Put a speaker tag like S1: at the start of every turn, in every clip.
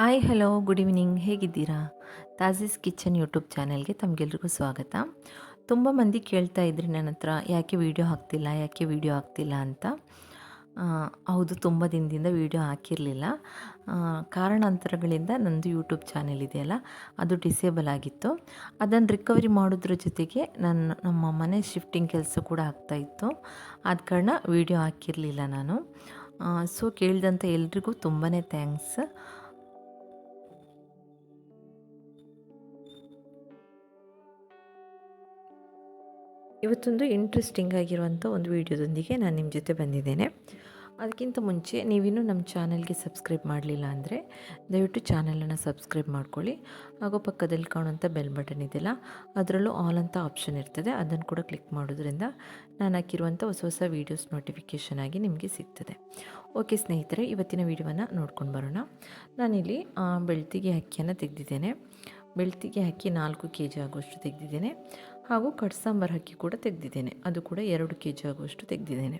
S1: Hi hello good evening ಹೇಗಿದ್ದೀರಾ? ತಾಜಿಸ್ kitchen YouTube ಚಾನೆಲ್ಗೆ ತಮಗೆಲ್ರಿಗೂ ಸ್ವಾಗತ. ತುಂಬ ಮಂದಿ ಕೇಳ್ತಾ ಇದ್ರಿ ನನ್ನ ಹತ್ರ, ಯಾಕೆ ವೀಡಿಯೋ ಹಾಕ್ತಿಲ್ಲ, ಯಾಕೆ ವೀಡಿಯೋ ಹಾಕ್ತಿಲ್ಲ ಅಂತ. ಹೌದು, ತುಂಬ ದಿನದಿಂದ ವೀಡಿಯೋ ಹಾಕಿರಲಿಲ್ಲ. ಕಾರಣಾಂತರಗಳಿಂದ ನಂದು ಯೂಟ್ಯೂಬ್ ಚಾನೆಲ್ ಇದೆಯಲ್ಲ ಅದು ಡಿಸೇಬಲ್ ಆಗಿತ್ತು. ಅದನ್ನು ರಿಕವರಿ ಮಾಡೋದ್ರ ಜೊತೆಗೆ ನನ್ನ ನಮ್ಮ ಮನೆ ಶಿಫ್ಟಿಂಗ್ ಕೆಲಸ ಕೂಡ ಆಗ್ತಾಯಿತ್ತು ಆದ ಕಾರಣ ವೀಡಿಯೋ ಹಾಕಿರಲಿಲ್ಲ ನಾನು. ಸೊ ಕೇಳಿದಂಥ ಎಲ್ರಿಗೂ ತುಂಬಾ ಥ್ಯಾಂಕ್ಸ್ ಇವತ್ತೊಂದು ಇಂಟ್ರೆಸ್ಟಿಂಗ್ ಆಗಿರುವಂಥ ಒಂದು ವಿಡಿಯೋದೊಂದಿಗೆ ನಾನು ನಿಮ್ಮ ಜೊತೆ ಬಂದಿದ್ದೇನೆ. ಅದಕ್ಕಿಂತ ಮುಂಚೆ ನೀವಿನ್ನೂ ನಮ್ಮ ಚಾನಲ್ಗೆ ಸಬ್ಸ್ಕ್ರೈಬ್ ಮಾಡಲಿಲ್ಲ ಅಂದರೆ ದಯವಿಟ್ಟು ಚಾನಲನ್ನು ಸಬ್ಸ್ಕ್ರೈಬ್ ಮಾಡ್ಕೊಳ್ಳಿ. ಹಾಗೂ ಪಕ್ಕದಲ್ಲಿ ಕಾಣುವಂಥ ಬೆಲ್ ಬಟನ್ ಇದೆಯಲ್ಲ, ಅದರಲ್ಲೂ ಆಲ್ ಅಂತ ಆಪ್ಷನ್ ಇರ್ತದೆ. ಅದನ್ನು ಕೂಡ ಕ್ಲಿಕ್ ಮಾಡೋದ್ರಿಂದ ನಾನು ಹಾಕಿರುವಂಥ ಹೊಸ ಹೊಸ ವೀಡಿಯೋಸ್ ನೋಟಿಫಿಕೇಷನ್ ಆಗಿ ನಿಮಗೆ ಸಿಗ್ತದೆ. ಓಕೆ ಸ್ನೇಹಿತರೆ, ಇವತ್ತಿನ ವೀಡಿಯೋವನ್ನು ನೋಡ್ಕೊಂಡು ಬರೋಣ. ನಾನಿಲ್ಲಿ ಬೆಳ್ತಿಗೆ ಅಕ್ಕಿಯನ್ನು ತೆಗೆದಿದ್ದೇನೆ. ಬೆಳ್ತಿಗೆ ಅಕ್ಕಿ ನಾಲ್ಕು ಕೆ ಜಿ ಆಗುವಷ್ಟು ತೆಗೆದಿದ್ದೇನೆ. ಹಾಗೂ ಕಟ್ಸಾಂಬಾರ್ ಅಕ್ಕಿ ಕೂಡ ತೆಗೆದಿದ್ದೇನೆ. ಅದು ಕೂಡ ಎರಡು ಕೆ ಜಿ ಆಗುವಷ್ಟು ತೆಗೆದಿದ್ದೇನೆ.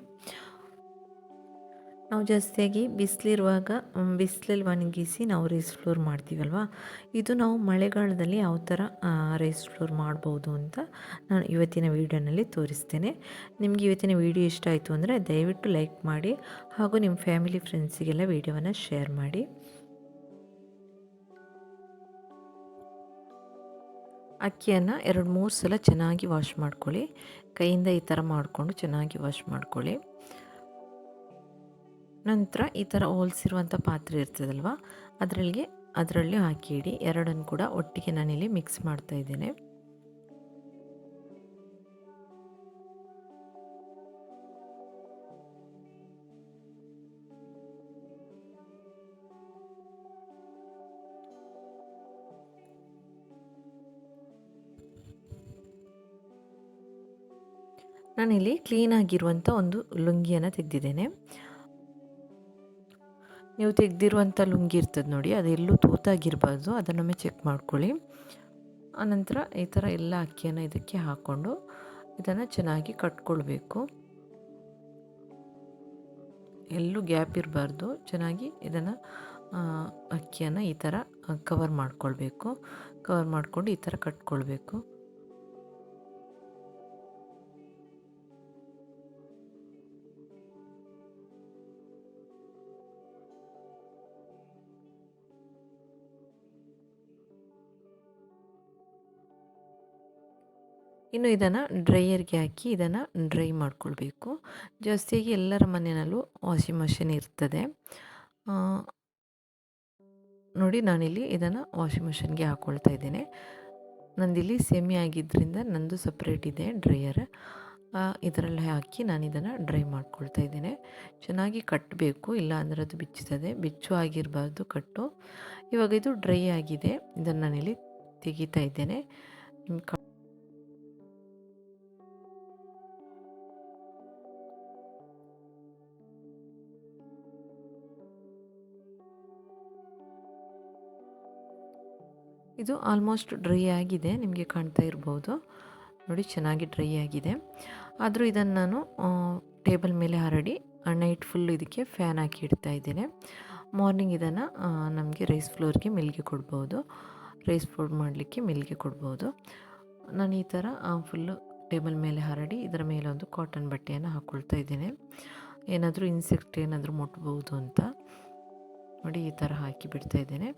S1: ನಾವು ಜಾಸ್ತಿಯಾಗಿ ಬಿಸಿಲಿರುವಾಗ ಬಿಸಿಲಲ್ಲಿ ಒಣಗಿಸಿ ನಾವು ರೈಸ್ ಫ್ಲೋರ್ ಮಾಡ್ತೀವಲ್ವ? ಇದು ನಾವು ಮಳೆಗಾಲದಲ್ಲಿ ಯಾವ ಥರ ರೈಸ್ ಫ್ಲೋರ್ ಮಾಡ್ಬೋದು ಅಂತ ನಾನು ಇವತ್ತಿನ ವೀಡಿಯೋನಲ್ಲಿ ತೋರಿಸ್ತೇನೆ. ನಿಮಗೆ ಇವತ್ತಿನ ವೀಡಿಯೋ ಇಷ್ಟ ಆಯಿತು ಅಂದರೆ ದಯವಿಟ್ಟು ಲೈಕ್ ಮಾಡಿ ಹಾಗೂ ನಿಮ್ಮ ಫ್ಯಾಮಿಲಿ ಫ್ರೆಂಡ್ಸಿಗೆಲ್ಲ ವೀಡಿಯೋವನ್ನು ಶೇರ್ ಮಾಡಿ. ಅಕ್ಕಿಯನ್ನು ಎರಡು ಮೂರು ಸಲ ಚೆನ್ನಾಗಿ ವಾಶ್ ಮಾಡ್ಕೊಳ್ಳಿ. ಕೈಯಿಂದ ಈ ಥರ ಮಾಡಿಕೊಂಡು ಚೆನ್ನಾಗಿ ವಾಶ್ ಮಾಡ್ಕೊಳ್ಳಿ. ನಂತರ ಈ ಥರ ಹೋಲ್ಸಿರುವಂಥ ಪಾತ್ರೆ ಇರ್ತದಲ್ವ, ಅದರಲ್ಲಿಗೆ, ಅದರಲ್ಲಿ ಹಾಕಿ ಇಡಿ ಎರಡನ್ನು ಕೂಡ ಒಟ್ಟಿಗೆ ನಾನಿಲ್ಲಿ ಮಿಕ್ಸ್ ಮಾಡ್ತಾ ಇದ್ದೇನೆ. ನಾನಿಲ್ಲಿ ಕ್ಲೀನಾಗಿರುವಂಥ ಒಂದು ಲುಂಗಿಯನ್ನು ತೆಗೆದಿದ್ದೇನೆ. ನೀವು ತೆಗೆದಿರುವಂಥ ಲುಂಗಿ ಇರ್ತದೆ ನೋಡಿ ಅದೆಲ್ಲೂ ತೂತಾಗಿರಬಾರ್ದು. ಅದನ್ನೊಮ್ಮೆ ಚೆಕ್ ಮಾಡ್ಕೊಳ್ಳಿ. ಆನಂತರ ಈ ಥರ ಎಲ್ಲ ಅಕ್ಕಿಯನ್ನು ಇದಕ್ಕೆ ಹಾಕ್ಕೊಂಡು ಇದನ್ನು ಚೆನ್ನಾಗಿ ಕಟ್ಕೊಳ್ಬೇಕು. ಎಲ್ಲೂ ಗ್ಯಾಪ್ ಇರಬಾರ್ದು. ಚೆನ್ನಾಗಿ ಇದನ್ನು ಅಕ್ಕಿಯನ್ನು ಈ ಥರ ಕವರ್ ಮಾಡ್ಕೊಳ್ಬೇಕು. ಕವರ್ ಮಾಡಿಕೊಂಡು ಈ ಥರ ಕಟ್ಕೊಳ್ಬೇಕು. ಇನ್ನು ಇದನ್ನು ಡ್ರೈಯರ್ಗೆ ಹಾಕಿ ಇದನ್ನು ಡ್ರೈ ಮಾಡ್ಕೊಳ್ಬೇಕು. ಜಾಸ್ತಿಯಾಗಿ ಎಲ್ಲರ ಮನೆಯಲ್ಲೂ ವಾಷಿಂಗ್ ಮಷಿನ್ ಇರ್ತದೆ. ನೋಡಿ ನಾನಿಲ್ಲಿ ಇದನ್ನು ವಾಷಿಂಗ್ ಮಷಿನ್ಗೆ ಹಾಕ್ಕೊಳ್ತಾ ಇದ್ದೇನೆ. ನಂದಿಲ್ಲಿ ಸೆಮಿ ಆಗಿದ್ದರಿಂದ ನಂದು ಸಪ್ರೇಟ್ ಇದೆ ಡ್ರೈಯರ್. ಇದರಲ್ಲಿ ಹಾಕಿ ನಾನು ಇದನ್ನು ಡ್ರೈ ಮಾಡ್ಕೊಳ್ತಾ ಇದ್ದೇನೆ. ಚೆನ್ನಾಗಿ ಕಟ್ಟಬೇಕು, ಇಲ್ಲ ಅಂದರೆ ಅದು ಬಿಚ್ಚುತ್ತದೆ ಬಿಚ್ಚು ಆಗಿರಬಾರ್ದು ಕಟ್ಟು. ಇವಾಗ ಇದು ಡ್ರೈ ಆಗಿದೆ. ಇದನ್ನು ನಾನಿಲ್ಲಿ ತೆಗಿತಾ ಇದ್ದೇನೆ. ನಿಮ್ಗೆ ಇದು ಆಲ್ಮೋಸ್ಟ್ ಡ್ರೈ ಆಗಿದೆ, ನಿಮಗೆ ಕಾಣ್ತಾ ಇರ್ಬೋದು. ನೋಡಿ, ಚೆನ್ನಾಗಿ ಡ್ರೈ ಆಗಿದೆ. ಆದರೂ ಇದನ್ನು ನಾನು ಟೇಬಲ್ ಮೇಲೆ ಹರಡಿ ನೈಟ್ ಫುಲ್ ಇದಕ್ಕೆ ಫ್ಯಾನ್ ಹಾಕಿ ಇಡ್ತಾ ಇದ್ದೇನೆ. ಮಾರ್ನಿಂಗ್ ಇದನ್ನು ನಮಗೆ ರೈಸ್ ಫ್ಲೋರ್ಗೆ ಮಿಲ್ಗೆ ಕೊಡ್ಬೋದು. ರೈಸ್ ಫ್ಲೋರ್ ಮಾಡಲಿಕ್ಕೆ ಮಿಲ್ಗೆ ಕೊಡ್ಬೋದು. ನಾನು ಈ ಥರ ಫುಲ್ಲು ಟೇಬಲ್ ಮೇಲೆ ಹರಡಿ, ಇದರ ಮೇಲೆ ಒಂದು ಕಾಟನ್ ಬಟ್ಟೆಯನ್ನು ಹಾಕ್ಕೊಳ್ತಾ ಇದ್ದೇನೆ. ಏನಾದರೂ ಇನ್ಸೆಕ್ಟ್ ಏನಾದರೂ ಮುಟ್ಬೋದು ಅಂತ. ನೋಡಿ, ಈ ಥರ ಹಾಕಿ ಬಿಡ್ತಾ ಇದ್ದೇನೆ.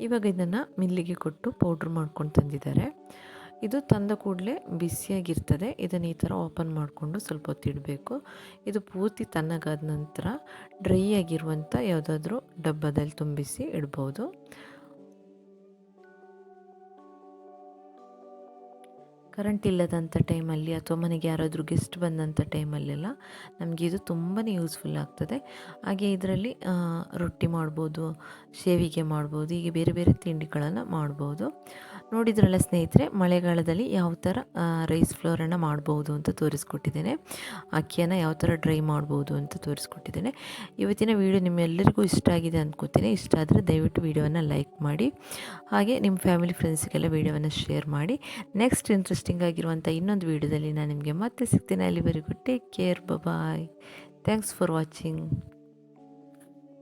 S1: ಇವಾಗ ಇದನ್ನು ಮಿಲ್ಲಿಗೆ ಕೊಟ್ಟು ಪೌಡ್ರ್ ಮಾಡ್ಕೊಂಡು ತಂದಿದ್ದಾರೆ. ಇದು ತಂದ ಕೂಡಲೇ ಬಿಸಿಯಾಗಿರ್ತದೆ. ಇದನ್ನು ಈ ಥರ ಓಪನ್ ಮಾಡಿಕೊಂಡು ಸ್ವಲ್ಪ ಹೊತ್ತಿಡಬೇಕು ಇದು ಪೂರ್ತಿ ತಣ್ಣಗಾದ ನಂತರ ಡ್ರೈ ಆಗಿರುವಂಥ ಯಾವುದಾದ್ರೂ ಡಬ್ಬದಲ್ಲಿ ತುಂಬಿಸಿ ಇಡ್ಬೋದು. ಕರೆಂಟ್ ಇಲ್ಲದಂಥ ಟೈಮಲ್ಲಿ ಅಥವಾ ಮನೆಗೆ ಯಾರಾದರೂ ಗೆಸ್ಟ್ ಬಂದಂಥ ಟೈಮಲ್ಲೆಲ್ಲ ನಮಗೆ ಇದು ತುಂಬಾ ಯೂಸ್ಫುಲ್ ಆಗ್ತದೆ. ಹಾಗೆ ಇದರಲ್ಲಿ ರೊಟ್ಟಿ ಮಾಡ್ಬೋದು, ಶೇವಿಗೆ ಮಾಡ್ಬೋದು, ಹೀಗೆ ಬೇರೆ ಬೇರೆ ತಿಂಡಿಗಳನ್ನು ಮಾಡ್ಬೋದು. ನೋಡಿದ್ರಲ್ಲ ಸ್ನೇಹಿತರೆ, ಮಳೆಗಾಲದಲ್ಲಿ ಯಾವ ಥರ ರೈಸ್ ಫ್ಲೋರನ್ನು ಮಾಡ್ಬೋದು ಅಂತ ತೋರಿಸ್ಕೊಟ್ಟಿದ್ದೇನೆ. ಅಕ್ಕಿಯನ್ನು ಯಾವ ಥರ ಡ್ರೈ ಮಾಡ್ಬೋದು ಅಂತ ತೋರಿಸ್ಕೊಟ್ಟಿದ್ದೇನೆ. ಇವತ್ತಿನ ವೀಡಿಯೋ ನಿಮ್ಮೆಲ್ಲರಿಗೂ ಇಷ್ಟ ಆಗಿದೆ ಅಂದ್ಕೋತೀನಿ ಇಷ್ಟ ಆದರೆ ದಯವಿಟ್ಟು ವೀಡಿಯೋವನ್ನು ಲೈಕ್ ಮಾಡಿ. ಹಾಗೆ ನಿಮ್ಮ ಫ್ಯಾಮಿಲಿ ಫ್ರೆಂಡ್ಸ್ಗೆಲ್ಲ ವೀಡಿಯೋವನ್ನು ಶೇರ್ ಮಾಡಿ. ನೆಕ್ಸ್ಟ್ ಇಂಟ್ರೆಸ್ಟಿಂಗ್ ಆಗಿರುವಂಥ ಇನ್ನೊಂದು ವೀಡಿಯೋದಲ್ಲಿ ನಾನು ನಿಮಗೆ ಮತ್ತೆ ಸಿಗ್ತೇನೆ. ಅಲ್ಲಿವರೆಗೂ take care bye thanks for watching